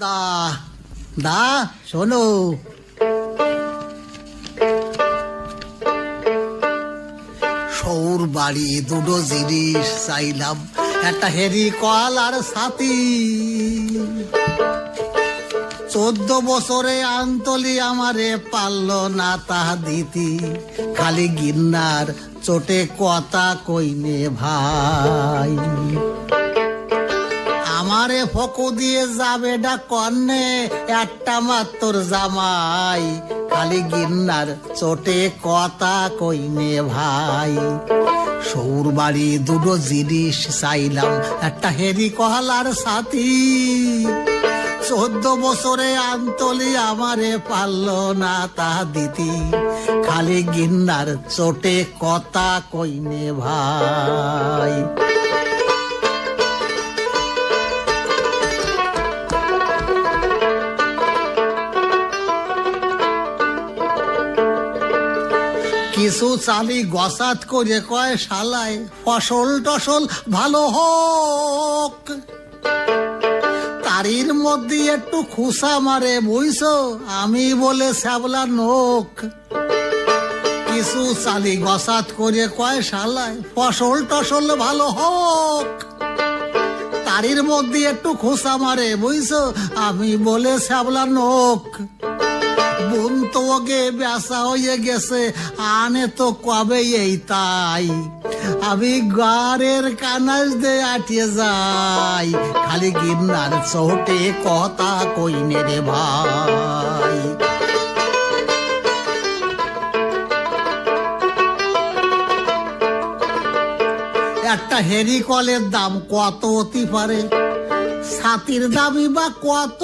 দা দা, শোনো। সৌর বাড়ি দুটো জিনিস চাইলাম, একটা হেরি কল আর সাথী চোদ্দ বছরে আন্তলি আমারে পারল না তাহা দিতি, খালি গিন্নার চোটে কথা কইনে ভাই। আমারে ফকু দিয়ে যাবে ডা কন্যে একটা মাত্র জামাই। খালি গিন্নার চোটে কথা কইনে ভাই। সৌর বাড়ি দুটো জিনিস চাইলাম, একটা হেরি কহালার সাথী। চোদ্দ বছরে আন্তলি আমারে পারল না তা দিতি। খালি গিন্নার চোটে কথা কইনে ভাই। কিছু চালি গসাত করে কয়, শালায়, ফসল টসল ভালো হোক। তারির মধ্যে একটু খুসা মারে, বুঝছ? আমি বলে শ্যাবলা নোক। কিছু চালি গসাত করে কয়, শালায়, ফসল টসল ভালো হোক। তারির মধ্যে একটু খোসা মারে, বুঝছ? আমি বলে শ্যাবলা নোক। বোন তো ওকে ব্যাসা হয়ে গেছে, আনে তো কবে এই তাই? আমি গারের কানাস দে আটিয়ে যাই, খালি গিন্নার চোটে কথা কইনে রে ভাই। একটা হেরি কলের দাম কত হতে পারে? ছাতির দামই বা কত?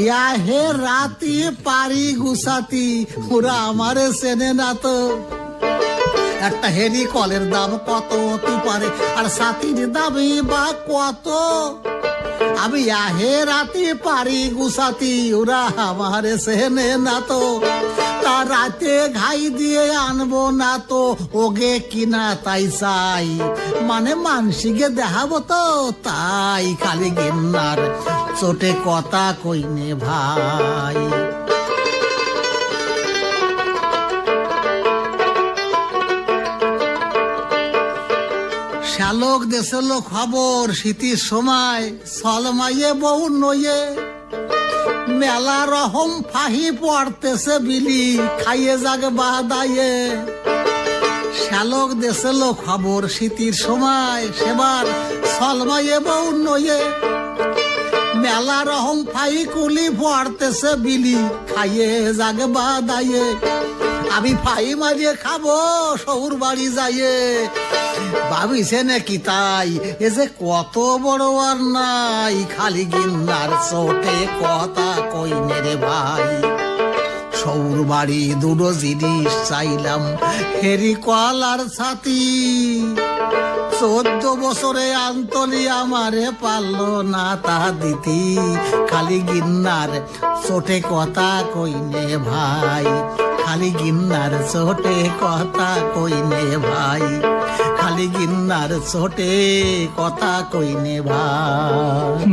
ইয়া হে রাতি পারি গুসাতি ওরা আমারে চেনে না তো একটা হেরি কলের দাম কত হতে পারে, আর সাথীর দামই বা কত? আমি আহে রাতে পারি গুসাতি ওরা আমারে সেনে না তো তা রাতে ঘাই দিয়ে আনব না তো ওগে কিনা তাই চাই। মানে মানসিকে দেখাবো তো তাই খালি গিন্নার। চোটে কথা কইনে ভাই। শ্যালক দেশের খবর শীতের সময় সলমাইয়ে বউ নয়ে মেলা রহম ফাহি পড়তেছে বিলি, খাইয়ে যাগে বাদায়ে শ্যালক দেশের খবর শীতের সময়, সেবার সলমাইয়ে বউ নয়ে মেলা রহম ফাই কুলি ভরতেছে বিলি, খাইয়ে জাগে বা দায়ে আমি ফাই মারিয়ে খাব, সৌর বাড়ি যাইয়ে। ভাবিছে নাকি তাই, এ যে কত বড় আর নাই, খালি গিন্নার চোটে কথা কই রে ভাই। সৌর বাড়ি দুটো জিনিস চাইলাম। হেরি কল আর ছাতি। চোদ্দ বছরে আন্তলি আমারে পারল না তা দিতি। খালি গিন্নার চোটে কথা কইনে ভাই। খালি গিন্নার চোটে কথা কইনে ভাই। খালি গিন্নার চোটে কথা কইনে ভাই।